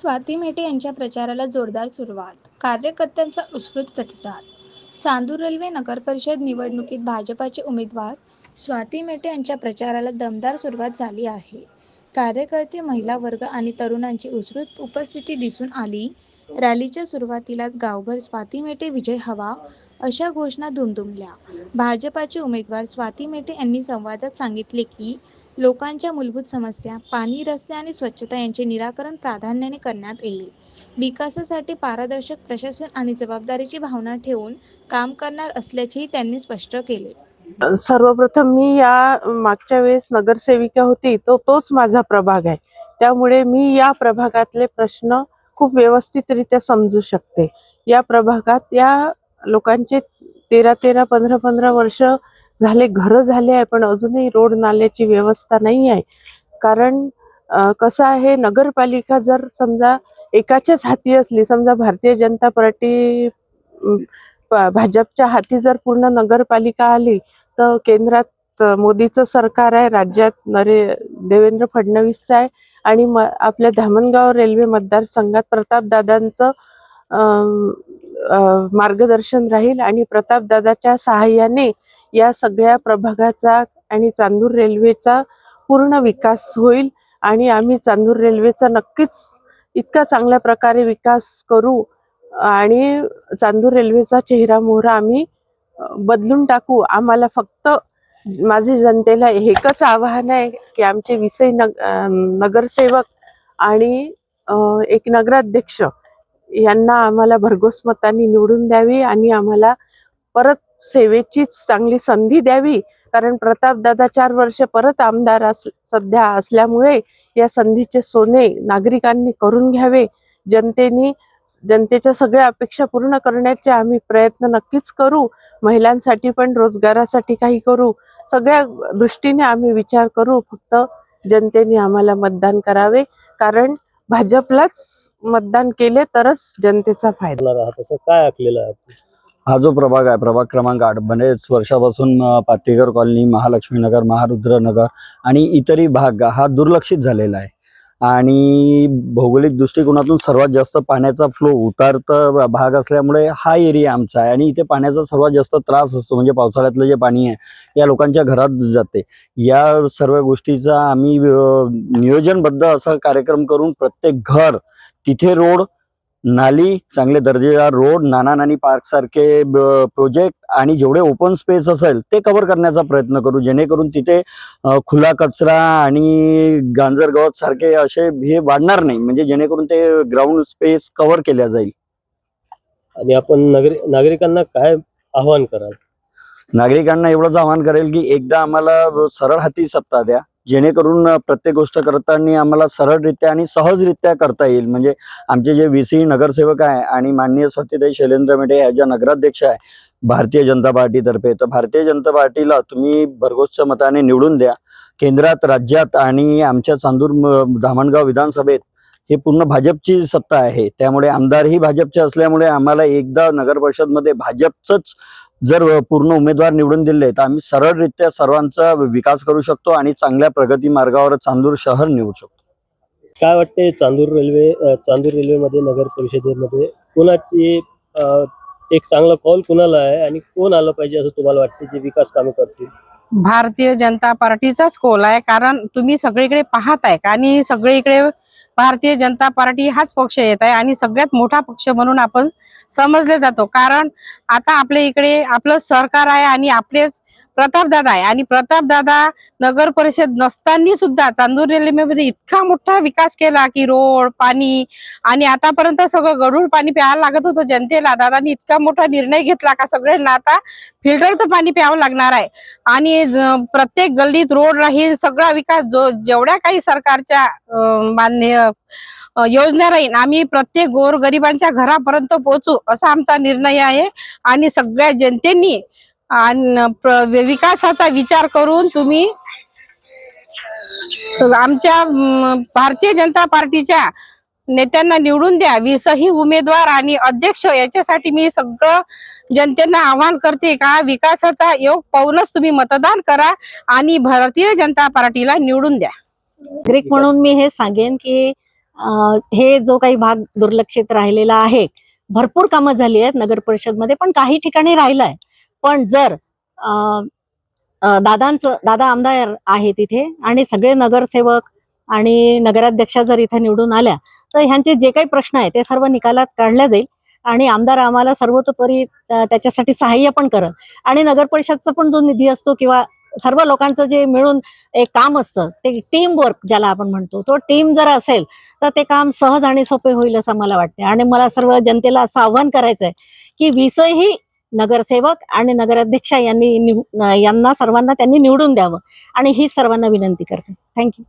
स्वाती मेटे यांच्या प्रचाराला जोरदार सुरुवात. कार्यकर्त्यांचा उत्स्फूर्त प्रतिसाद. चांदूर रेल्वे नगरपरिषद निवडणुकीत भाजपाचे उमेदवार स्वाती मेटे यांच्या प्रचाराला दमदार सुरुवात झाली आहे. कार्यकर्ते महिला वर्ग आणि तरुणांची उत्स्फूर्त उपस्थिती दिसून आली. रॅलीच्या सुरुवातीलाच गावभर स्वाती मेटे विजय हवा अशा घोषणा दुमदुमल्या. भाजपाचे उमेदवार स्वाती मेटे यांनी संवादात सांगितले की लोकांच्या मूलभूत समस्या पाणी रस्ते आणि स्वच्छता यांचे निराकरण प्राधान्याने करण्यात येईल. विकासासाठी पारदर्शक प्रशासन आणि जबाबदारीची भावना ठेवून काम करणार असल्याचेही त्यांनी स्पष्ट केले. सर्वप्रथम मी या मागच्या वेळेस नगरसेविका होती तो तोच माझा प्रभाग आहे. त्यामुळे मी या प्रभागातले प्रश्न खूप व्यवस्थितरित्या समजू शकते. या प्रभागात या लोकांचे तेरा तेरा पंधरा पंधरा वर्ष झाले घरं झाले आहे पण अजूनही रोड नाल्याची व्यवस्था नाही आहे. कारण कसं आहे नगरपालिका जर समजा एकाच्याच हाती असली समजा भारतीय जनता पार्टी भाजपच्या हाती जर पूर्ण नगरपालिका आली तर केंद्रात मोदीचं सरकार आहे राज्यात नरे देवेंद्र फडणवीस आहे आणि म आपल्या धामणगाव रेल्वे मतदारसंघात प्रतापदादांचं मार्गदर्शन राहील आणि प्रतापदादाच्या सहाय्याने या सगळ्या प्रभागाचा आणि चांदूर रेल्वेचा पूर्ण विकास होईल आणि आम्ही चांदूर रेल्वेचा नक्कीच इतका चांगल्या प्रकारे विकास करू आणि चांदूर रेल्वेचा चेहरा मोहरा आम्ही बदलून टाकू. आम्हाला फक्त माझे जनतेला एकच आव्हान आहे की आमचे विषय नग नगरसेवक आणि एक नगराध्यक्ष यांना आम्हाला भरघोस मतांनी निवडून द्यावी आणि आम्हाला परत सेवेचीच चांगली संधी द्यावी. कारण प्रतापदादा चार वर्ष परत आमदार अस सध्या असल्यामुळे या संधीचे सोने नागरिकांनी करून घ्यावे. जनतेनी जनतेच्या सगळ्या अपेक्षा पूर्ण करण्याचे आम्ही प्रयत्न नक्कीच करू. महिलांसाठी पण रोजगारासाठी काही करू. सगळ्या दृष्टीने आम्ही विचार करू. फक्त जनतेने आम्हाला मतदान करावे. कारण भाजपलाच मतदान केले तरच जनतेचा फायदा. आहात असं काय आखलेलं आहे? हा जो प्रभाग आहे प्रभाग क्रमांक आठ. बरेच वर्षापासून अ, पातेकर कॉलनी महालक्ष्मीनगर महारुद्रनगर आणि इतरही भाग हा दुर्लक्षित झालेला आहे. आणि भौगोलिक दृष्टिकोनातून सर्वात जास्त पाण्याचा फ्लो उतारता भाग असल्यामुळे हा एरिया आमचा आहे. आणि इथे पाण्याचा सर्वात जास्त त्रास असतो म्हणजे पावसाळ्यातलं जे पाणी आहे या लोकांच्या घरात जाते. या सर्व गोष्टीचा आम्ही नियोजनबद्ध असा कार्यक्रम करून प्रत्येक घर तिथे रोड नाली चांगले दर्जेदार रोड नाना नानी पार्क सारखे प्रोजेक्ट आणि जेवढे ओपन स्पेस असेल ते कव्हर करण्याचा प्रयत्न करू. जेणेकरून तिथे खुला कचरा आणि गांजर गवत सारखे असे हे वाढणार नाही. म्हणजे जेणेकरून ते ग्राउंड स्पेस कव्हर केल्या जाईल. आणि आपण नागरि नागरिकांना काय आव्हान कराल? नागरिकांना एवढंच आवाहन करेल की एकदा आम्हाला सरळ हाती सत्ता द्या. जेणेकरून प्रत्येक गोष्ट करताना आम्हाला सरळरित्या आणि सहजरित्या करता येईल. म्हणजे आमचे जे व्ही सी नगरसेवक आहे आणि माननीय स्वातीताई शैलेंद्र मेढे ह्या ज्या नगराध्यक्ष आहे भारतीय जनता पार्टीतर्फे तर भारतीय जनता पार्टीला तुम्ही भरघोसच्या मताने निवडून द्या. केंद्रात राज्यात आणि आमच्या चांदूर धामणगाव विधानसभेत हे पूर्ण भाजपची सत्ता आहे. त्यामुळे आमदारही भाजपचे असल्यामुळे आम्हाला एकदा नगर परिषदमध्ये भाजपचंच जर पूर्ण उमेदवार निवडून दिले तर आम्ही सरळरित्या सर्वांचा विकास करू शकतो आणि चांगल्या प्रगती मार्गावर चांदूर शहर निवडू शकतो. काय वाटते चांदूर रेल्वे चांदूर रेल्वेमध्ये नगर परिषदेमध्ये? कोणाची एक चांगला कॉल कुणाला आहे आणि कोण आलं पाहिजे असं तुम्हाला वाटते जे विकास कामे करतील? भारतीय जनता पार्टीचाच कोल आहे कारण तुम्ही सगळीकडे पाहत आहे आणि सगळीकडे भारतीय जनता पार्टी हाच पक्ष येत आहे आणि सगळ्यात मोठा पक्ष म्हणून आपण समजले जातो. कारण आता आपल्या इकडे आपलं सरकार आहे आणि आपलेच प्रतापदादा आहे. आणि प्रतापदादा नगर परिषद नसताना सुद्धा चांदूर रेल्वेमध्ये इतका मोठा विकास केला की रोड पाणी आणि आतापर्यंत सगळं गडूळ पाणी प्यायला लागत होतं जनतेला. दादानी इतका मोठा निर्णय घेतला का सगळ्यांना आता फिल्टरचं पाणी प्यावं लागणार आहे. आणि प्रत्येक गल्लीत रोड राहील सगळा विकास जो जेवढ्या काही सरकारच्या मान्य योजना राहील आम्ही प्रत्येक गोर गरिबांच्या घरापर्यंत पोहोचू असा आमचा निर्णय आहे. आणि सगळ्या जनतेनी आणि विकासाचा विचार करून तुम्ही आमच्या भारतीय जनता पार्टीच्या नेत्यांना निवडून द्या. वीसही उमेदवार आणि अध्यक्ष याच्यासाठी मी सगळं जनतेना आवाहन करते का विकासाचा योग पाहूनच तुम्ही मतदान करा आणि भारतीय जनता पार्टीला निवडून द्या. नागरिक म्हणून मी हे सांगेन की हे जो काही भाग दुर्लक्षित राहिलेला आहे भरपूर कामं झाली आहेत नगर परिषदमध्ये पण काही ठिकाणी राहिलं आहे पण जर दादांचं दादा आमदार आहे तिथे आणि सगळे नगरसेवक आणि नगराध्यक्षा जर इथे निवडून आल्या तर ह्यांचे जे काही प्रश्न आहे ते सर्व निकालात काढल्या जाईल आणि आमदार आम्हाला सर्वतोपरी त्याच्यासाठी सहाय्य पण करत आणि नगर परिषदचा पण जो निधी असतो किंवा सर्व लोकांचं जे मिळून एक काम असतं ते टीम वर्क ज्याला आपण म्हणतो तो टीम जर असेल तर ते काम सहज आणि सोपे होईल असं मला वाटते आणि मला सर्व जनतेला असं आव्हान करायचं आहे की वीसही नगरसेवक आणि नगराध्यक्षा यांनी यांना सर्वांना त्यांनी निवडून द्यावं. आणि ही सर्वांना विनंती करते. थँक्यू